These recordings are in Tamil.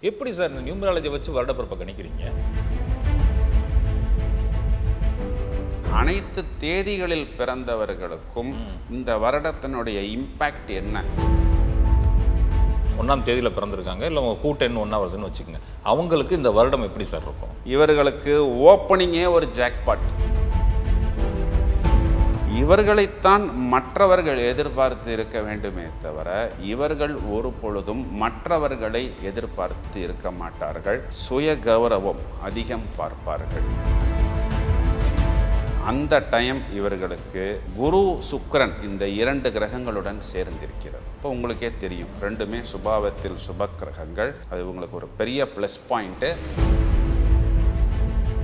எப்படி சார் இந்த நியூமராலஜி வச்சு வருடப்பிறப்பை கணிக்கிறீங்க? அனைத்து தேதிகளில் பிறந்தவர்களுக்கும் இந்த வருடத்தினுடைய இம்பேக்ட் என்ன? ஒன்றாம் தேதியில் பிறந்திருக்காங்க. இல்லை உங்கள் கூட்டெண் ஒன்றா வருதுன்னு வச்சுக்கோங்க. அவங்களுக்கு இந்த வருடம் எப்படி சார் இருக்கும்? இவர்களுக்கு ஓப்பனிங்கே ஒரு ஜாக்பாட் இவர்களைத்தான் மற்றவர்கள் எதிர்பார்த்து இருக்க வேண்டுமே தவிர இவர்கள் ஒரு பொழுதும் மற்றவர்களை எதிர்பார்த்து இருக்க மாட்டார்கள். சுய கௌரவம் அதிகம் பார்ப்பார்கள். அந்த டைம் இவர்களுக்கு குரு சுக்கரன் இந்த இரண்டு கிரகங்களுடன் சேர்ந்திருக்கிறது. இப்போ உங்களுக்கே தெரியும் ரெண்டுமே சுபாவத்தில் சுப கிரகங்கள். அது உங்களுக்கு ஒரு பெரிய ப்ளஸ் பாயிண்ட்டு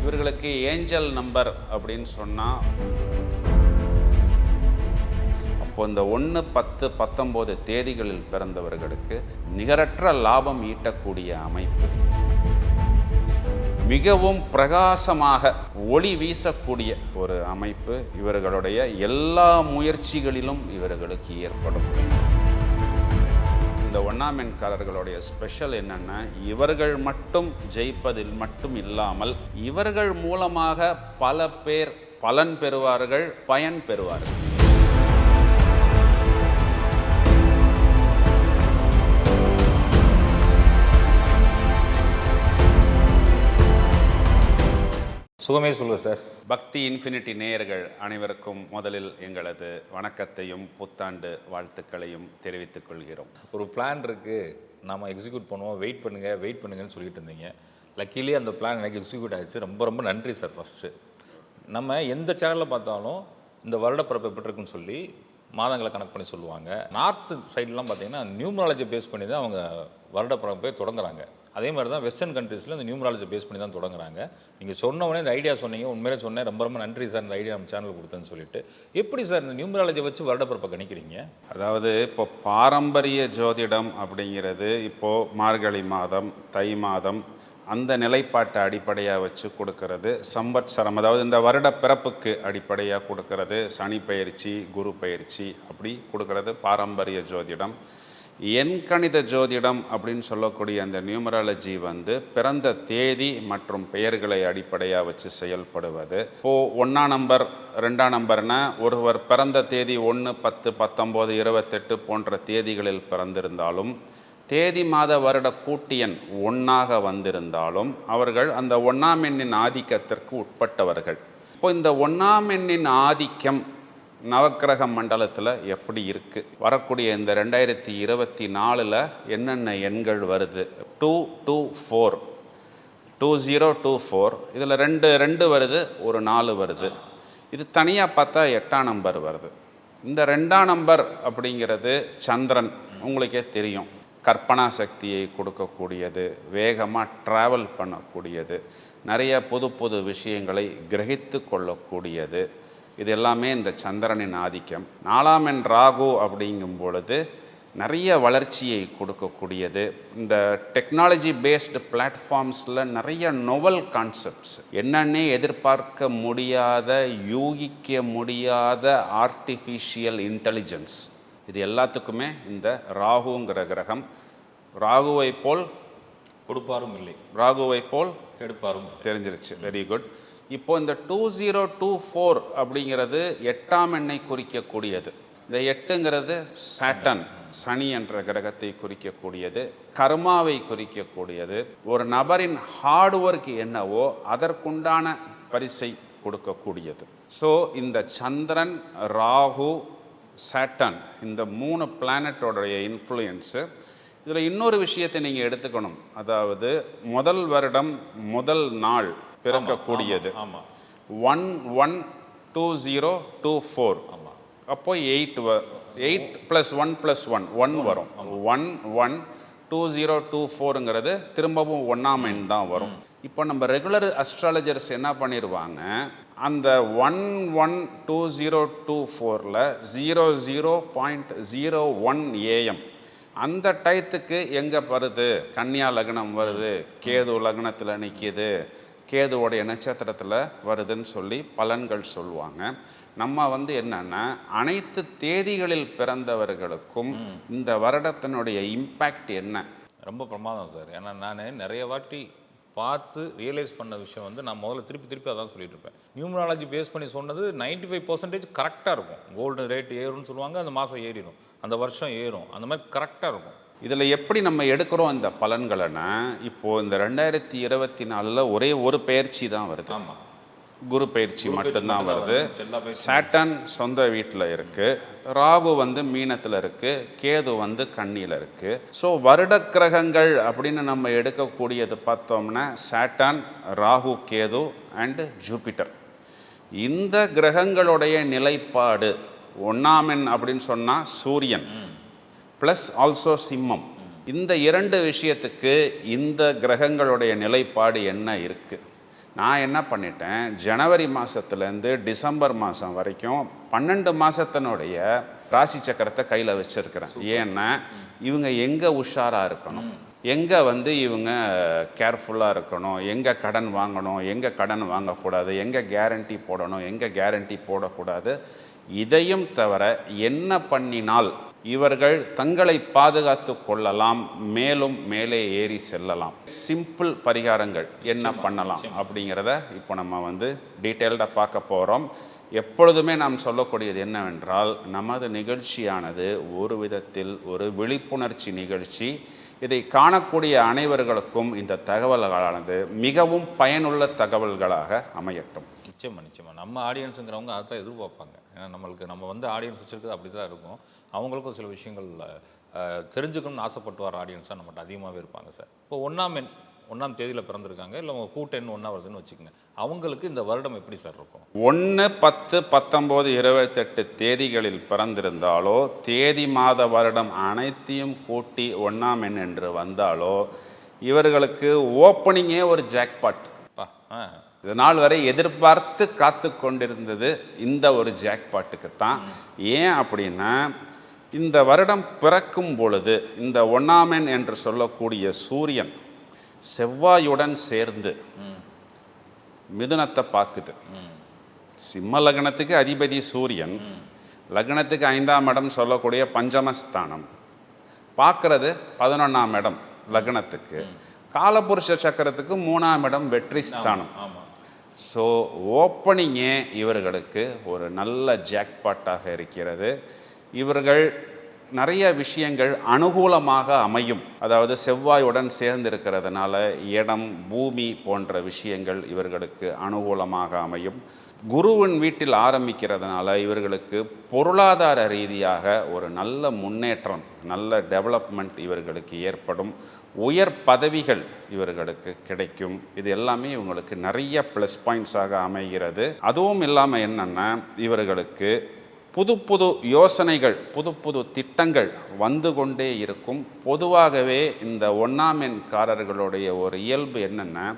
இவர்களுக்கு ஏஞ்சல் நம்பர் அப்படின்னு சொன்னால் இப்போ இந்த ஒன்று பத்து பத்தொம்போது தேதிகளில் பிறந்தவர்களுக்கு நிகரற்ற லாபம் ஈட்டக்கூடிய அமைப்பு. மிகவும் பிரகாசமாக ஒளி வீசக்கூடிய ஒரு அமைப்பு இவர்களுடைய எல்லா முயற்சிகளிலும் இவர்களுக்கு ஏற்படும். இந்த ஒன்றாம் எண்காரர்களுடைய ஸ்பெஷல் என்னென்னா இவர்கள் மட்டும் ஜெயிப்பதில் மட்டும் இல்லாமல் இவர்கள் மூலமாக பல பேர் பலன் பெறுவார்கள் பயன் பெறுவார்கள். சுகமே சொல்லுங்க சார். பக்தி இன்ஃபினிட்டி நேயர்கள் அனைவருக்கும் முதலில் எங்களது வணக்கத்தையும் புத்தாண்டு வாழ்த்துக்களையும் தெரிவித்துக் கொள்கிறோம். ஒரு பிளான் இருக்குது நம்ம எக்ஸிக்யூட் பண்ணுவோம். வெயிட் பண்ணுங்கள் வெயிட் பண்ணுங்கன்னு சொல்லிட்டு இருந்தீங்க. லக்கிலி அந்த பிளான் எனக்கு எக்ஸிக்யூட் ஆயிடுச்சு. ரொம்ப ரொம்ப நன்றி சார் ஃபஸ்ட்டு நம்ம எந்த சேனலில் பார்த்தாலும் இந்த வருடப்பிறப்பு எப்படி இருக்குன்னு சொல்லி மாதங்களை கணக்கு பண்ணி சொல்லுவாங்க. நார்த்து சைட்லாம் பார்த்தீங்கன்னா நியூமராலஜி பேஸ் பண்ணி தான் அவங்க வருடப்பிறப்பை தொடங்குறாங்க. அதே மாதிரி தான் வெஸ்டர்ன் கண்ட்ரீஸில் இந்த நியூமராலஜி பேஸ் பண்ணி தான் தொடங்குறாங்க. நீங்கள் சொன்ன உடனே இந்த ஐடியா சொன்னீங்க உண்மையிலே சொன்னேன். ரொம்ப ரொம்ப நன்றி சார் இந்த ஐடியா நம்ம சேனல் கொடுத்தேன்னு சொல்லிட்டு. எப்படி சார் இந்த நியூமராலஜி வச்சு வருடப்பிறப்பை கணிக்கிறீங்க? அதாவது இப்போ பாரம்பரிய ஜோதிடம் அப்படிங்கிறது இப்போது மார்கழி மாதம் தை மாதம் அந்த நிலைப்பாட்டை அடிப்படையாக வச்சு கொடுக்கறது. சம்பத்சரம் அதாவது இந்த வருட பிறப்புக்கு அடிப்படையாக கொடுக்கறது. சனி பயிற்சி குரு பயிற்சி அப்படி கொடுக்கறது பாரம்பரிய ஜோதிடம். எண்கணித ஜோதிடம் அப்படின்னு சொல்லக்கூடிய அந்த நியூமராலஜி வந்து பிறந்த தேதி மற்றும் பெயர்களை அடிப்படையாக வச்சு செயல்படுவது. இப்போது ஒன்றாம் நம்பர் ரெண்டாம் நம்பர்னா ஒருவர் பிறந்த தேதி ஒன்று பத்து பத்தொம்போது இருபத்தெட்டு போன்ற தேதிகளில் பிறந்திருந்தாலும் தேதி மாத வருட கூட்டியன் ஒன்றாக வந்திருந்தாலும் அவர்கள் அந்த ஒன்றாம் எண்ணின் ஆதிக்கத்திற்கு உட்பட்டவர்கள். இப்போ இந்த ஒன்றாம் எண்ணின் ஆதிக்கம் நவக்கிரக மண்டலத்தில் எப்படி இருக்குது வரக்கூடிய இந்த ரெண்டாயிரத்தி இருபத்தி நாலில் என்னென்ன எண்கள் வருது? Two two four. Two zero two four. இதில் ரெண்டு ரெண்டு வருது ஒரு நாலு வருது. இது தனியாக பார்த்தா எட்டாம் நம்பர் வருது. இந்த ரெண்டாம் நம்பர் அப்படிங்கிறது சந்திரன். உங்களுக்கே தெரியும். கற்பனா சக்தியை கொடுக்கக்கூடியது வேகமாக ட்ராவல் பண்ணக்கூடியது நிறைய புது புது விஷயங்களை கிரகித்து கொள்ளக்கூடியது. இது எல்லாமே இந்த சந்திரனின் ஆதிக்கம். நாலாம் எண் ராகு அப்படிங்கும் பொழுது நிறைய வளர்ச்சியை கொடுக்கக்கூடியது. இந்த டெக்னாலஜி பேஸ்டு பிளாட்ஃபார்ம்ஸில் நிறைய நொவல் கான்செப்ட்ஸ் என்னன்னே எதிர்பார்க்க முடியாத யூகிக்க முடியாத ஆர்டிஃபிஷியல் இன்டெலிஜென்ஸ் இது எல்லாத்துக்குமே இந்த ராகுங்கிற கிரகம். ராகுவை போல் கொடுப்பாரும் இல்லை. ராகுவை போல் கெடுப்பாரும் தெரிஞ்சிருச்சு. வெரி குட் இப்போ இந்த டூ ஜீரோ டூ ஃபோர் அப்படிங்கிறது எட்டாம் எண்ணை குறிக்கக்கூடியது. இந்த எட்டுங்கிறது சாட்டன் சனி என்ற கிரகத்தை குறிக்கக்கூடியது கர்மாவை குறிக்கக்கூடியது. ஒரு நபரின் ஹார்ட் ஒர்க் என்னவோ அதற்குண்டான பரிசை கொடுக்கக்கூடியது. ஸோ இந்த சந்திரன் ராகு சாட்டன் இந்த மூணு பிளானட்டோடைய இன்ஃப்ளூயன்ஸு இதில் இன்னொரு விஷயத்தை நீங்கள் எடுத்துக்கணும். அதாவது முதல் வருடம் முதல் நாள் பிறக்கக்கூடியது ஆமாம் one one two zero two four ஆமாம் அப்போ எயிட் வ eight plus one plus one one வரும். One one two zero two ஃபோருங்கிறது திரும்பவும் ஒன்றாம் எண் தான் வரும். இப்போ நம்ம ரெகுலர் அஸ்ட்ராலஜர்ஸ் என்ன பண்ணிடுவாங்க அந்த one one two zero two ஃபோரில் zero zero point zero one AM அந்த டயத்துக்கு எங்கே வருது? கன்னியா லக்னம் வருது கேது லக்னத்தில் நிற்கிது கேதுவோடைய நட்சத்திரத்தில் வருதுன்னு சொல்லி பலன்கள் சொல்லுவாங்க. நம்ம வந்து என்னன்னா அனைத்து தேதிகளில் பிறந்தவர்களுக்கும் இந்த வருடத்தினுடைய இம்பேக்ட் என்ன? ரொம்ப பிரமாதம் சார். ஏன்னா நான் நிறைய வாட்டி பார்த்து ரியலைஸ் பண்ண விஷயம் வந்து நான் முதல்ல திருப்பி திருப்பி அதான் சொல்லிட்டு இருப்பேன். நியூமராலஜி பேஸ் பண்ணி சொன்னது 95% ஃபைவ் பர்சன்டேஜ் கரெக்டாக இருக்கும். கோல்டு ரேட் ஏறும்னு சொல்லுவாங்க அந்த மாதம் ஏறிடும். அந்த வருஷம் ஏறும். அந்த மாதிரி கரெக்டாக இருக்கும். இதில் எப்படி நம்ம எடுக்கிறோம் இந்த பலன்களைன்னா இப்போது இந்த ரெண்டாயிரத்தி இருபத்தி நாலில் ஒரே ஒரு பயிற்சி தான் வருது. ஆமாம் குரு பயிற்சி மட்டும்தான் வருது. சாட்டன் சொந்த வீட்டில் இருக்கு. ராகு வந்து மீனத்தில் இருக்கு. கேது வந்து கண்ணியில் இருக்கு. ஸோ வருட கிரகங்கள் அப்படின்னு நம்ம எடுக்கக்கூடியது பார்த்தோம்னா Saturn Rahu Ketu and Jupiter. இந்த கிரகங்களுடைய நிலைப்பாடு ஒன்னாமென் அப்படின்னு சொன்னால் சூரியன். ப்ளஸ் ஆல்சோ சிம்மம் இந்த இரண்டு விஷயத்துக்கு இந்த கிரகங்களுடைய நிலைப்பாடு என்ன இருக்குது நான் என்ன பண்ணிட்டேன்? ஜனவரி மாதத்துலேருந்து டிசம்பர் மாதம் வரைக்கும் பன்னெண்டு மாதத்தினுடைய ராசி சக்கரத்தை கையில் வச்சிருக்கிறேன். ஏன்னா இவங்க எங்கே உஷாராக இருக்கணும்? எங்கே வந்து இவங்க கேர்ஃபுல்லாக இருக்கணும்? எங்கே கடன் வாங்கணும்? எங்கே கடன் வாங்கக்கூடாது? எங்கே கேரண்டி போடணும்? எங்கே கேரண்டி போடக்கூடாது? இதையும் தவிர என்ன பண்ணினால் இவர்கள் தங்களை பாதுகாத்து கொள்ளலாம் மேலும் மேலே ஏறி செல்லலாம். சிம்பிள் பரிகாரங்கள் என்ன பண்ணலாம் அப்படிங்கிறத இப்போ நம்ம வந்து டீட்டெயில்டாக பார்க்க போகிறோம் எப்பொழுதுமே நாம் சொல்லக்கூடியது என்னவென்றால் நமது நிகழ்ச்சியானது ஒரு விதத்தில் ஒரு விழிப்புணர்ச்சி நிகழ்ச்சி. இதை காணக்கூடிய அனைவர்களுக்கும் இந்த தகவல்களானது மிகவும் பயனுள்ள தகவல்களாக அமையட்டும். நிச்சயமா நிச்சயமா. நம்ம ஆடியன்ஸுங்கிறவங்க அதை தான் எதிர்பார்ப்பாங்க. ஏன்னா நம்மளுக்கு நம்ம வந்து ஆடியன்ஸ் வச்சிருக்கிறது அப்படி தான் இருக்கும். அவங்களுக்கும் சில விஷயங்கள் தெரிஞ்சுக்கணும்னு ஆசைப்பட்டு வர ஆடியன்ஸாக நம்மகிட்ட அதிகமாகவே இருப்பாங்க சார் இப்போ ஒன்றாம் எண் ஒன்றாம் தேதியில் பிறந்திருக்காங்க. இல்லை உங்கள் கூட்டெண் ஒன்றா வருதுன்னு வச்சுக்கோங்க. அவங்களுக்கு இந்த வருடம் எப்படி சார் இருக்கும்? ஒன்று பத்து பத்தொம்போது இருபத்தெட்டு தேதிகளில் பிறந்திருந்தாலோ தேதி மாத வருடம் அனைத்தையும் கூட்டி ஒன்றாம் எண் என்று வந்தாலோ இவர்களுக்கு ஓப்பனிங்கே ஒரு ஜாக்பாட் ஆ. இது நாள் வரை எதிர்பார்த்து காத்து கொண்டிருந்தது இந்த ஒரு ஜாக்பாட்டுக்கு தான் ஏன் அப்படின்னா இந்த வருடம் பிறக்கும் பொழுது இந்த ஒன்னாமென் என்று சொல்லக்கூடிய சூரியன் செவ்வாயுடன் சேர்ந்து மிதுனத்தை பார்க்குது. சிம்ம லக்னத்துக்கு அதிபதி சூரியன் லக்னத்துக்கு ஐந்தாம் இடம் சொல்லக்கூடிய பஞ்சமஸ்தானம். பார்க்கறது பதினொன்றாம் இடம் லக்னத்துக்கு. காலபுருஷ சக்கரத்துக்கு மூணாம் இடம் வெற்றி ஸ்தானம் ஆமாம் ஸோ ஓப்பனிங்கே இவர்களுக்கு ஒரு நல்ல ஜாக்பாட்டாக இருக்கிறது. இவர்கள் நிறைய விஷயங்கள் அனுகூலமாக அமையும். அதாவது செவ்வாயுடன் சேர்ந்து இருக்கிறதுனால இடம் பூமி போன்ற விஷயங்கள் இவர்களுக்கு அனுகூலமாக அமையும். குருவின் வீட்டில் ஆரம்பிக்கிறதுனால இவர்களுக்கு பொருளாதார ரீதியாக ஒரு நல்ல முன்னேற்றம் நல்ல டெவலப்மெண்ட் இவர்களுக்கு ஏற்படும். உயர் பதவிகள் இவர்களுக்கு கிடைக்கும். இது எல்லாமே இவங்களுக்கு நிறைய ப்ளஸ் பாயிண்ட்ஸாக அமைகிறது. அதுவும் இல்லாமல் என்னென்னா இவர்களுக்கு புது புது யோசனைகள் புது புது திட்டங்கள் வந்து கொண்டே இருக்கும். பொதுவாகவே இந்த ஒன்னாமென்காரர்களுடைய ஒரு இயல்பு என்னென்னா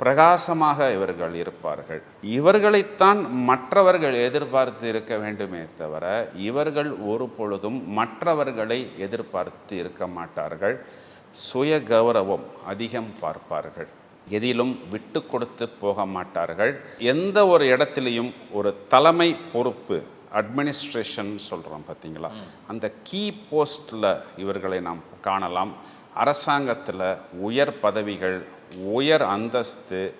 பிரகாசமாக இவர்கள் இருப்பார்கள். இவர்களைத்தான் மற்றவர்கள் எதிர்பார்த்து இருக்க வேண்டுமே தவிர இவர்கள் ஒரு பொழுதும் மற்றவர்களை எதிர்பார்த்து இருக்க மாட்டார்கள். சுய கௌரவம் அதிகம் பார்ப்பார்கள். எதிலும் விட்டு கொடுத்து போக மாட்டார்கள். எந்த ஒரு இடத்துலையும் ஒரு தலைமை பொறுப்பு அட்மினிஸ்ட்ரேஷன் சொல்கிறோம் பார்த்தீங்களா அந்த கீ போஸ்டில் இவர்களை நாம் காணலாம். அரசாங்கத்தில் உயர் பதவிகள் உயர் அந்தஸ்து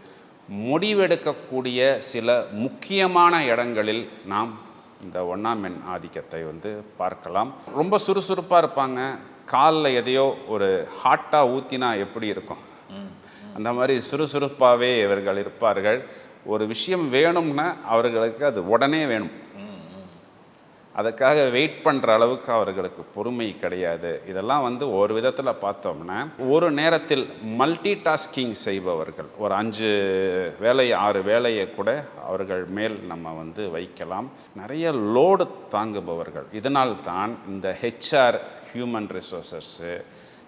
முடிவெடுக்கக்கூடிய சில முக்கியமான இடங்களில் நாம் இந்த ஒன்றாம் எண் ஆதிக்கத்தை வந்து பார்க்கலாம். ரொம்ப சுறுசுறுப்பாக இருப்பாங்க. காலில் எதையோ ஒரு ஹாட்டாக ஊற்றினா எப்படி இருக்கும்? அந்த மாதிரி சுறுசுறுப்பாகவே இவர்கள் இருப்பார்கள். ஒரு விஷயம் வேணும்னா அவர்களுக்கு அது உடனே வேணும். அதுக்காக வெயிட் பண்ணுற அளவுக்கு அவர்களுக்கு பொறுமை கிடையாது. இதெல்லாம் வந்து ஒரு விதத்தில் பார்த்தோம்னா ஒரு நேரத்தில் மல்டி டாஸ்கிங் செய்பவர்கள் ஒரு அஞ்சு வேலை ஆறு வேலையை கூட அவர்கள் மேல் நம்ம வந்து வைக்கலாம். நிறைய லோடு தாங்குபவர்கள். இதனால் தான் இந்த ஹெச்ஆர் ஹியூமன் ரிசோர்ஸஸ்ஸு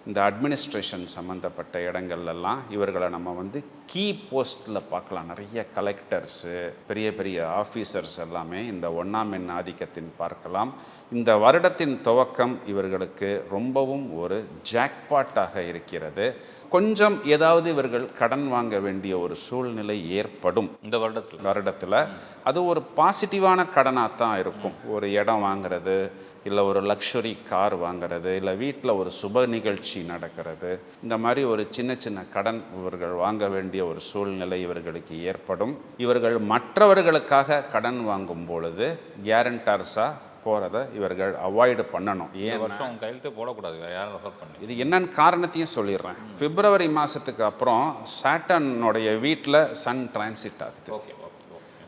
இந்த அட்மினிஸ்ட்ரேஷன் சம்மந்தப்பட்ட இடங்கள்லாம் இவர்களை நம்ம வந்து கீ போஸ்ட்டில் பார்க்கலாம். நிறைய கலெக்டர்ஸு பெரிய பெரிய ஆஃபீஸர்ஸ் எல்லாமே இந்த ஒன்னாம் எண் ஆதிக்கத்தின் பார்க்கலாம். இந்த வருடத்தின் துவக்கம் இவர்களுக்கு ரொம்பவும் ஒரு ஜாக்பாட்டாக இருக்கிறது. கொஞ்சம் ஏதாவது இவர்கள் கடன் வாங்க வேண்டிய ஒரு சூழ்நிலை ஏற்படும். இந்த வருடத்தில். வருடத்தில். அது ஒரு பாசிட்டிவான கடனாக தான் இருக்கும். ஒரு இடம் வாங்குறது இல்லை ஒரு லக்ஸுரி கார் வாங்குறது இல்லை வீட்டில் ஒரு சுப நிகழ்ச்சி நடக்கிறது. இந்த மாதிரி ஒரு சின்ன சின்ன கடன் இவர்கள் வாங்க வேண்டிய ஒரு சூழ்நிலை இவர்களுக்கு ஏற்படும். இவர்கள் மற்றவர்களுக்காக கடன் வாங்கும் பொழுது கேரண்டர்ஸாக போகிறத இவர்கள் அவாய்டு பண்ணணும். ஏன் வருஷம் கையெழுத்தே போடக்கூடாது. யாரும் ரெஃபர் பண்ணி இது என்னன்னு காரணத்தையும் சொல்லிடுறேன். பிப்ரவரி மாதத்துக்கு அப்புறம் சாட்டனுடைய வீட்டில் சன் டிரான்சிட் ஆகுது. ஓகே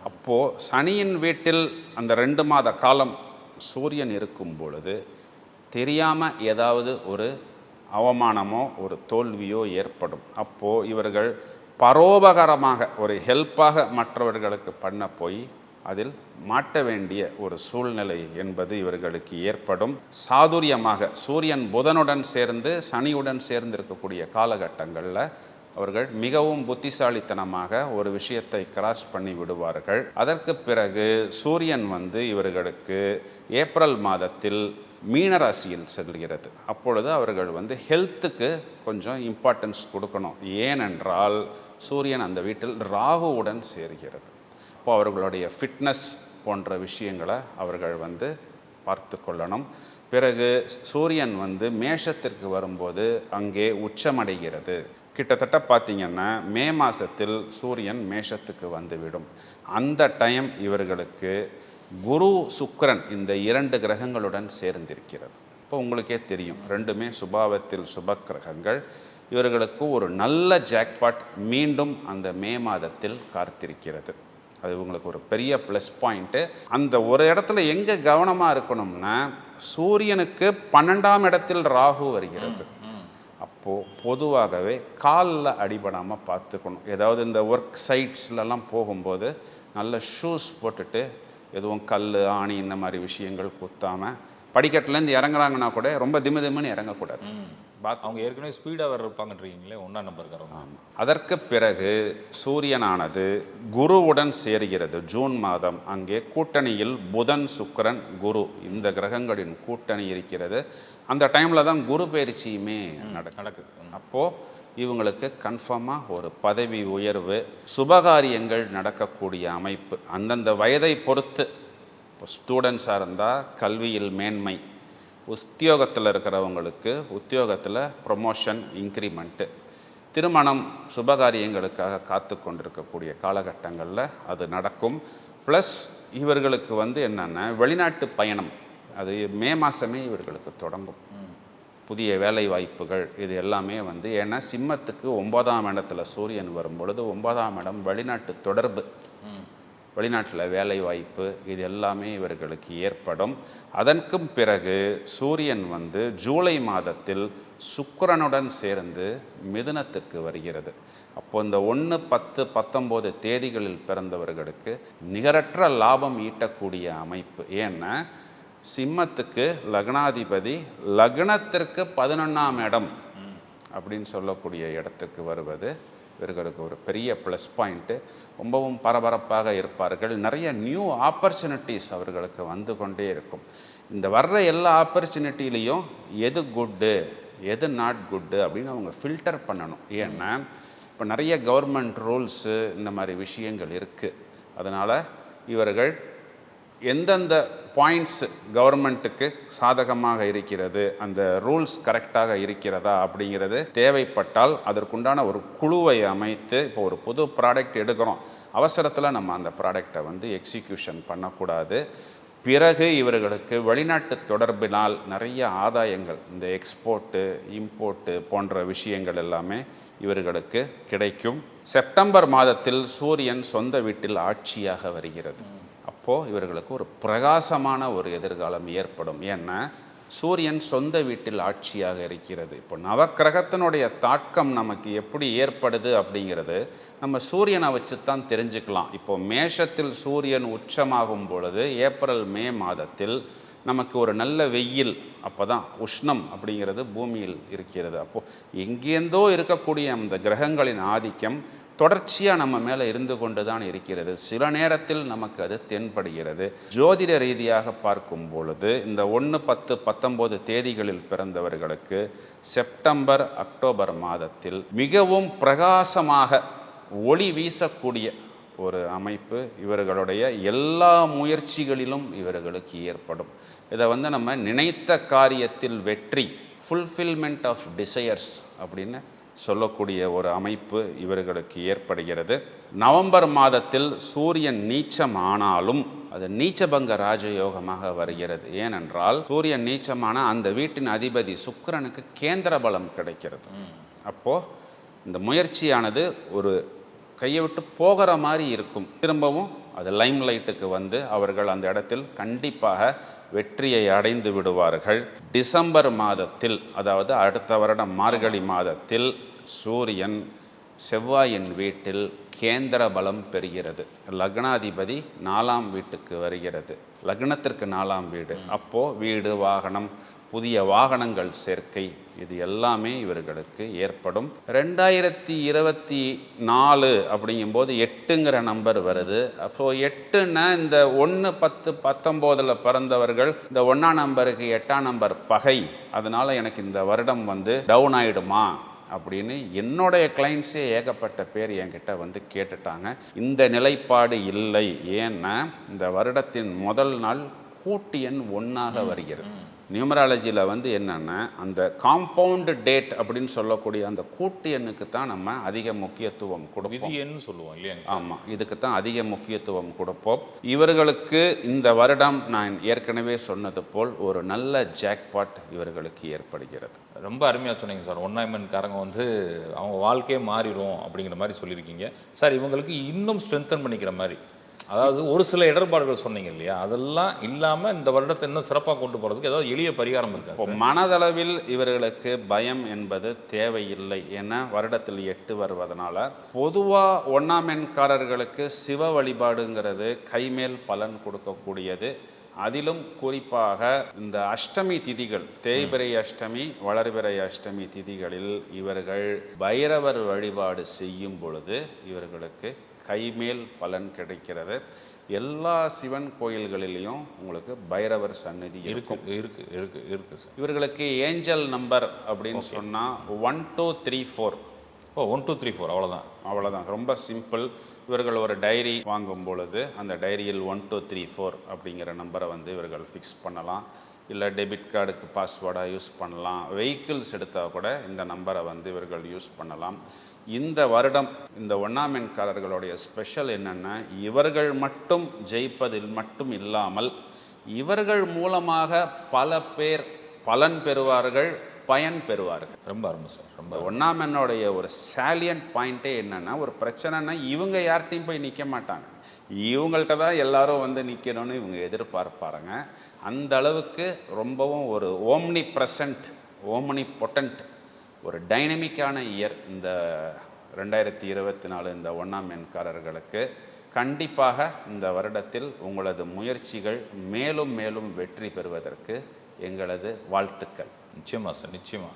அப்போது சனியின் வீட்டில் அந்த ரெண்டு மாத காலம் சூரியன் இருக்கும் பொழுது தெரியாமல் ஏதாவது ஒரு அவமானமோ ஒரு தோல்வியோ ஏற்படும். அப்போது இவர்கள் பரோபகாரமாக ஒரு ஹெல்ப்பாக மற்றவர்களுக்கு பண்ண போய் அதில் மாட்ட வேண்டிய ஒரு சூழ்நிலை என்பது இவர்களுக்கு ஏற்படும். சாதுரியமாக சூரியன் புதனுடன் சேர்ந்து சனியுடன் சேர்ந்து இருக்கக்கூடிய காலகட்டங்களில் அவர்கள் மிகவும் புத்திசாலித்தனமாக ஒரு விஷயத்தை கிராஸ் பண்ணி விடுவார்கள். அதற்கு பிறகு சூரியன் வந்து இவர்களுக்கு ஏப்ரல் மாதத்தில் மீனராசியில் செல்கிறது. அப்பொழுது அவர்கள் வந்து ஹெல்த்துக்கு கொஞ்சம் இம்பார்ட்டன்ஸ் கொடுக்கணும். ஏனென்றால் சூரியன் அந்த வீட்டில் ராகுவுடன் சேர்கிறது. அப்போ அவர்களுடைய ஃபிட்னஸ் போன்ற விஷயங்களை அவர்கள் வந்து பார்த்து கொள்ளணும். பிறகு சூரியன் வந்து மேஷத்திற்கு வரும்போது அங்கே உச்சமடைகிறது. கிட்டத்தட்ட பார்த்திங்கன்னா மே மாதத்தில் சூரியன் மேஷத்துக்கு வந்துவிடும். அந்த டைம் இவர்களுக்கு குரு சுக்கரன் இந்த இரண்டு கிரகங்களுடன் சேர்ந்திருக்கிறது. இப்போ உங்களுக்கே தெரியும் ரெண்டுமே சுபாவத்தில் சுப கிரகங்கள். இவர்களுக்கு ஒரு நல்ல ஜாக்பாட் மீண்டும் அந்த மே மாதத்தில் காத்திருக்கிறது. அது உங்களுக்கு ஒரு பெரிய ப்ளஸ் பாயிண்ட்டு அந்த ஒரு இடத்துல எங்கே கவனமாக இருக்கணும்னா சூரியனுக்கு பன்னெண்டாம் இடத்தில் ராகு வருகிறது. அப்போது பொதுவாகவே காலில் அடிபடாமல் பார்த்துக்கணும். ஏதாவது இந்த ஒர்க் சைட்ஸ்லலாம் போகும்போது நல்ல ஷூஸ் போட்டுட்டு எதுவும் கல் ஆணி இந்த மாதிரி விஷயங்கள் குத்தாமல் படிக்கட்டுலேருந்து இறங்குறாங்கன்னா கூட ரொம்ப திமு திமுன்னு இறங்கக்கூடாது. பாத் அவங்க ஏற்கனவே ஸ்பீடாக வேறு இருப்பாங்கன்றீங்களே ஒன்றா நம்பருக்காரங்க ஆமாம் அதற்கு பிறகு சூரியனானது குருவுடன் சேர்கிறது. ஜூன் மாதம் அங்கே கூட்டணியில் புதன் சுக்கிரன் குரு இந்த கிரகங்களின் கூட்டணி இருக்கிறது. அந்த டைமில் தான் குரு பயிற்சியுமே நடக்குது. அப்போது இவங்களுக்கு கன்ஃபார்மாக ஒரு பதவி உயர்வு சுபகாரியங்கள் நடக்கக்கூடிய அமைப்பு. அந்தந்த வயதை பொறுத்து இப்போ ஸ்டூடெண்ட்ஸாக இருந்தால் கல்வியில் மேன்மை உத்தியோகத்தில் இருக்கிறவங்களுக்கு உத்தியோகத்தில் ப்ரொமோஷன் இன்க்ரிமெண்ட்டு திருமணம் சுபகாரியங்களுக்காக காத்து கொண்டிருக்கக்கூடிய காலகட்டங்களில் அது நடக்கும். ப்ளஸ் இவர்களுக்கு வந்து என்னென்னா வெளிநாட்டு பயணம் அது மே மாதமே இவர்களுக்கு தொடங்கும். புதிய வேலை வாய்ப்புகள் இது எல்லாமே வந்து ஏன்னா சிம்மத்துக்கு ஒன்பதாம் இடத்துல சூரியன் வரும் பொழுது ஒன்பதாம் இடம் வெளிநாட்டு தொடர்பு. வெளிநாட்டில் வேலை வாய்ப்பு இது எல்லாமே இவர்களுக்கு ஏற்படும். அதற்கும் பிறகு சூரியன் வந்து ஜூலை மாதத்தில் சுக்கரனுடன் சேர்ந்து மிதுனத்திற்கு வருகிறது. அப்போ இந்த ஒன்று பத்து பத்தொம்போது தேதிகளில் பிறந்தவர்களுக்கு நிகரற்ற லாபம் ஈட்டக்கூடிய அமைப்பு. ஏன்னா சிம்மத்துக்கு லக்னாதிபதி லக்னத்திற்கு பதினொன்றாம் இடம் அப்படின்னு சொல்லக்கூடிய இடத்துக்கு வருவது. இவர்களுக்கு ஒரு பெரிய ப்ளஸ் பாயிண்ட்டு ரொம்பவும் பரபரப்பாக இருப்பார்கள். நிறைய நியூ ஆப்பர்ச்சுனிட்டிஸ் அவர்களுக்கு வந்து கொண்டே இருக்கும். இந்த வர்ற எல்லா ஆப்பர்ச்சுனிட்டிலையும் எது குட்டு எது நாட் குட்டு அப்படின்னு அவங்க ஃபில்டர் பண்ணணும். ஏன்னா இப்போ நிறைய கவர்மெண்ட் ரூல்ஸு இந்த மாதிரி விஷயங்கள் இருக்குது அதனால் இவர்கள் எந்தெந்த பாயிண்ட்ஸ் கவர்மெண்ட்டுக்கு சாதகமாக இருக்கிறது அந்த ரூல்ஸ் கரெக்டாக இருக்கிறதா அப்படிங்கிறது தேவைப்பட்டால் அதற்குண்டான ஒரு குழுவை அமைத்து இப்போ ஒரு புது ப்ராடக்ட் எடுக்கிறோம். அவசரத்தில் நம்ம அந்த ப்ராடக்டை வந்து எக்ஸிக்யூஷன் பண்ணக்கூடாது. பிறகு இவர்களுக்கு வெளிநாட்டு தொடர்பினால் நிறைய ஆதாயங்கள் இந்த எக்ஸ்போர்ட்டு இம்போர்ட்டு போன்ற விஷயங்கள் எல்லாமே இவர்களுக்கு கிடைக்கும். செப்டம்பர் மாதத்தில் சூரியன் சொந்த வீட்டில் ஆட்சியாக வருகிறது. அப்போது இவர்களுக்கு ஒரு பிரகாசமான ஒரு எதிர்காலம் ஏற்படும். ஏன்னா சூரியன் சொந்த வீட்டில் ஆட்சியாக இருக்கிறது. இப்போ நவக்கிரகத்தினுடைய தாக்கம் நமக்கு எப்படி ஏற்படுது அப்படிங்கிறது நம்ம சூரியனை வச்சு தான் தெரிஞ்சுக்கலாம். இப்போ மேஷத்தில் சூரியன் உச்சமாகும் பொழுது ஏப்ரல் மே மாதத்தில் நமக்கு ஒரு நல்ல வெயில் அப்போ தான் உஷ்ணம் அப்படிங்கிறது பூமியில் இருக்கிறது. அப்போது எங்கேருந்தோ இருக்கக்கூடிய அந்த கிரகங்களின் ஆதிக்கம் தொடர்ச்சியாக நம்ம மேலே இருந்து கொண்டு தான் இருக்கிறது. சில நேரத்தில் நமக்கு அது தென்படுகிறது. ஜோதிட ரீதியாக பார்க்கும் பொழுது இந்த ஒன்று பத்து பத்தொம்போது தேதிகளில் பிறந்தவர்களுக்கு செப்டம்பர் அக்டோபர் மாதத்தில் மிகவும் பிரகாசமாக ஒளி வீசக்கூடிய ஒரு அமைப்பு இவர்களுடைய எல்லா முயற்சிகளிலும் இவர்களுக்கு ஏற்படும். இதை வந்து நம்ம நினைத்த காரியத்தில் வெற்றி ஃபுல்ஃபில்மெண்ட் ஆஃப் டிசையர்ஸ் அப்படின்னு சொல்லக்கூடிய ஒரு அமைப்பு இவர்களுக்கு ஏற்படுகிறது. நவம்பர் மாதத்தில் சூரியன் நீச்சம் ஆனாலும் அது நீச்சபங்க ராஜயோகமாக வருகிறது. ஏனென்றால் சூரியன் நீச்சமான அந்த வீட்டின் அதிபதி சுக்கிரனுக்கு கேந்திர பலம் கிடைக்கிறது. அப்போ இந்த முயற்சியானது ஒரு கையை விட்டு போகிற மாதிரி இருக்கும். திரும்பவும் அது லைம் லைட்டுக்கு வந்து அவர்கள் அந்த இடத்தில் கண்டிப்பாக வெற்றியை அடைந்து விடுவார்கள். டிசம்பர் மாதத்தில் அதாவது அடுத்த வருடம் மார்கழி மாதத்தில் சூரியன் செவ்வாயின் வீட்டில் கேந்திர பலம் பெறுகிறது. லக்னாதிபதி நாலாம் வீட்டுக்கு வருகிறது. லக்னத்திற்கு நாலாம் வீடு. அப்போது வீடு வாகனம் புதிய வாகனங்கள் சேர்க்கை இது எல்லாமே இவர்களுக்கு ஏற்படும். ரெண்டாயிரத்தி இருபத்தி நாலு அப்படிங்கும்போது எட்டுங்கிற நம்பர் வருது. அப்போது எட்டுன்னா இந்த ஒன்று பத்து பத்தொம்போதில் பிறந்தவர்கள் இந்த ஒன்றாம் நம்பருக்கு எட்டாம் நம்பர் பகை. அதனால் எனக்கு இந்த வருடம் வந்து டவுன் ஆகிடுமா அப்படின்னு என்னுடைய கிளைண்ட்ஸே ஏகப்பட்ட பேர் என்கிட்ட வந்து கேட்டுட்டாங்க. இந்த நிலைப்பாடு இல்லை. ஏன்னா இந்த வருடத்தின் முதல் நாள் கூட்டு எண் ஒன்றாக வருகிறது. நியூமராலஜியில் வந்து என்னென்னா அந்த காம்பவுண்டு டேட் அப்படின்னு சொல்லக்கூடிய அந்த கூட்டு எண்ணுக்கு தான் நம்ம அதிக முக்கியத்துவம் கொடுப்போம். விதியன்னு சொல்லுவோம் இல்லையா ஆமாம் இதுக்கு தான் அதிக முக்கியத்துவம் கொடுப்போம். இவர்களுக்கு இந்த வருடம் நான் ஏற்கனவே சொன்னது போல் ஒரு நல்ல ஜாக்பாட் இவர்களுக்கு ஏற்படுகிறது. ரொம்ப அருமையாக சொன்னீங்க சார். ஒன்னாய்மென்ட்காரங்க வந்து அவங்க வாழ்க்கையே மாறிடும் அப்படிங்கிற மாதிரி சொல்லியிருக்கீங்க. சார் இவங்களுக்கு இன்னும் ஸ்ட்ரென்தன் பண்ணிக்கிற மாதிரி. அதாவது ஒரு சில இடர்பாடுகள் சொன்னீங்க இல்லையா? அதெல்லாம் இல்லாமல் இந்த வருடத்தை இன்னும் சிறப்பாக கொண்டு போகிறதுக்கு ஏதாவது எளிய பரிகாரம் இருக்கா இப்போ மனதளவில் இவர்களுக்கு பயம் என்பது தேவையில்லை ஏன்னா வருடத்தில் எட்டு வருவதனால பொதுவாக ஒன்னாமென்காரர்களுக்கு சிவ வழிபாடுங்கிறது கைமேல் பலன் கொடுக்கக்கூடியது. அதிலும் குறிப்பாக இந்த அஷ்டமி திதிகள் தேய்பிரை அஷ்டமி வளர்பிறை அஷ்டமி திதிகளில் இவர்கள் பைரவர் வழிபாடு செய்யும் பொழுது இவர்களுக்கு கைமேல் பலன் கிடைக்கிறது. எல்லா சிவன் கோயில்களிலையும் உங்களுக்கு பைரவர் சந்நிதி இருக்கும். இருக்கு இருக்கு இருக்கு இருக்கு சார். இவர்களுக்கு ஏஞ்சல் நம்பர் அப்படின்னு சொன்னால் one two three four oh one two three four அவ்வளோதான் அவ்வளோதான் ரொம்ப சிம்பிள் இவர்கள் ஒரு டைரி வாங்கும் பொழுது அந்த டைரியில் ஒன் டூ த்ரீ ஃபோர் அப்படிங்கிற நம்பரை வந்து இவர்கள் ஃபிக்ஸ் பண்ணலாம். இல்லை டெபிட் கார்டுக்கு பாஸ்வேர்டாக யூஸ் பண்ணலாம். வெஹிக்கிள்ஸ் எடுத்தால் கூட இந்த நம்பரை வந்து இவர்கள் யூஸ் பண்ணலாம். இந்த வருடம் இந்த ஒன்னாமென்காரர்களுடைய ஸ்பெஷல் என்னென்னா இவர்கள் மட்டும் ஜெயிப்பதில் மட்டும் இல்லாமல் இவர்கள் மூலமாக பல பேர் பலன் பெறுவார்கள் பயன் பெறுவார்கள். ரொம்ப அருமை சார் ரொம்ப ஒன்னாமென்னோடைய ஒரு சாலியன்ட் பாயிண்ட்டே என்னன்னா ஒரு பிரச்சனைனா இவங்க யார்கிட்டையும் போய் நிற்க மாட்டாங்க. இவங்கள்ட்ட தான் எல்லாரும் வந்து நிற்கணும்னு இவங்க எதிர்பார்ப்பாருங்க. அந்த அளவுக்கு ரொம்பவும் ஒரு ஓம்னி ப்ரெசன்ட் ஓம்னி பொட்டன்ட் ஒரு டைனமிக்கான இயர் இந்த ரெண்டாயிரத்தி இருபத்தி நாலு இந்த ஒன்றாம் எண்காரர்களுக்கு கண்டிப்பாக இந்த வருடத்தில் உங்களது முயற்சிகள் மேலும் மேலும் வெற்றி பெறுவதற்கு எங்களது வாழ்த்துக்கள். நிச்சயமாக சார் நிச்சயமாக